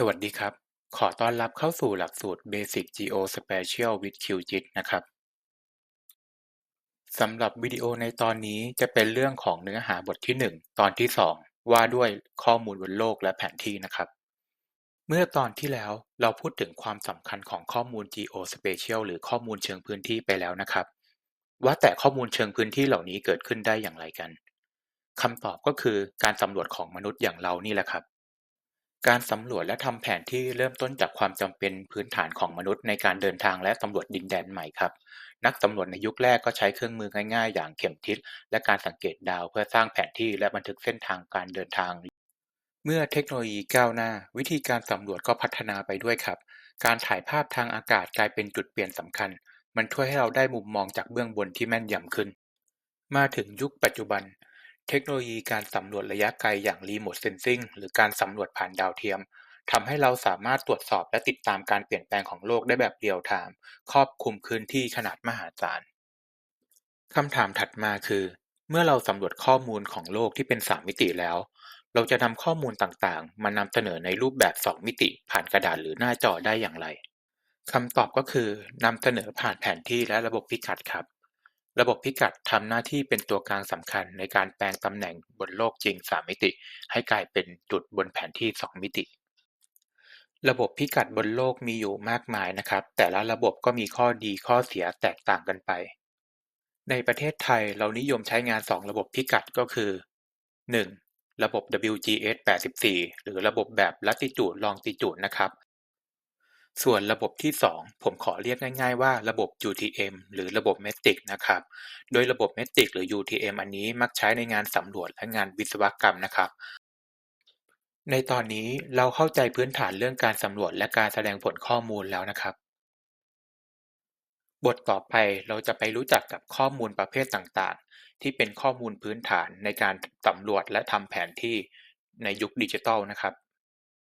สวัสดีครับ ขอต้อนรับเข้าสู่หลักสูตร Basic Geospatial with QGIS นะครับ สำหรับวิดีโอในตอนนี้จะเป็นเรื่องของเนื้อหาบทที่ 1 ตอนที่ 2 ว่าด้วยข้อมูลบนโลกและแผนที่นะครับ เมื่อตอนที่แล้วเราพูดถึงความสำคัญของข้อมูล Geospatial หรือข้อมูลเชิงพื้นที่ไปแล้วนะครับ ว่าแต่ข้อมูลเชิงพื้นที่เหล่านี้เกิดขึ้นได้อย่างไรกันคำตอบก็คือการสำรวจของมนุษย์อย่างเรานี่แหละครับ การสำรวจและทำแผนที่เริ่มต้นจากความจำเป็นพื้นฐานของมนุษย์ในการเดินทางและสำรวจดินแดนใหม่ครับ นักสำรวจในยุคแรกก็ใช้เครื่องมือง่ายๆ อย่างเข็มทิศและการสังเกตดาวเพื่อสร้างแผนที่และบันทึกเส้นทางการเดินทาง เมื่อเทคโนโลยีก้าวหน้า วิธีการสำรวจก็พัฒนาไปด้วยครับ การถ่ายภาพทางอากาศกลายเป็นจุดเปลี่ยนสำคัญ มันช่วยให้เราได้มุมมองจากเบื้องบนที่แม่นยำขึ้น มาถึงยุคปัจจุบัน เทคโนโลยีการสำรวจระยะไกลอย่าง Remote Sensing หรือการสำรวจผ่านดาวเทียมทำให้เราสามารถตรวจสอบและติดตามการเปลี่ยนแปลงของโลกได้แบบเรียลไทม์ครอบคลุมพื้นที่ขนาดมหาศาลคำถามถัดมาคือ เมื่อเราสำรวจข้อมูลของโลกที่เป็นสามมิติแล้ว เราจะนำข้อมูลต่างๆ มานำเสนอในรูปแบบสองมิติ ผ่านกระดาษหรือหน้าจอได้อย่างไรคำตอบก็คือนำเสนอผ่านแผนที่และระบบพิกัดครับ ระบบพิกัดทำหน้าที่เป็นตัวกลางสำคัญในการแปลงตำแหน่งบนโลกจริงสามมิติ ให้กลายเป็นจุดบนแผนที่สองมิติ ระบบพิกัดบนโลกมีอยู่มากมายนะครับ แต่ละระบบก็มีข้อดีข้อเสียแตกต่างกันไป ในประเทศไทยเรานิยมใช้งานสองระบบพิกัดก็คือ 1. ระบบ WGS 84 หรือระบบแบบ Latitude Longitude นะครับ ส่วนระบบที่ 2 ผมขอเรียกง่าย ๆ ว่าระบบ UTM หรือระบบ METIC นะครับ โดยระบบ METIC หรือ UTM อันนี้มักใช้ในงานสำรวจและงานวิศวกรรมนะครับ ในตอนนี้เราเข้าใจพื้นฐานเรื่องการสำรวจและการแสดงผลข้อมูลแล้วนะครับ บทต่อไปเราจะไปรู้จักกับข้อมูลประเภทต่างๆ ที่เป็นข้อมูลพื้นฐานในการสำรวจและทำแผนที่ในยุคดิจิทัลนะครับ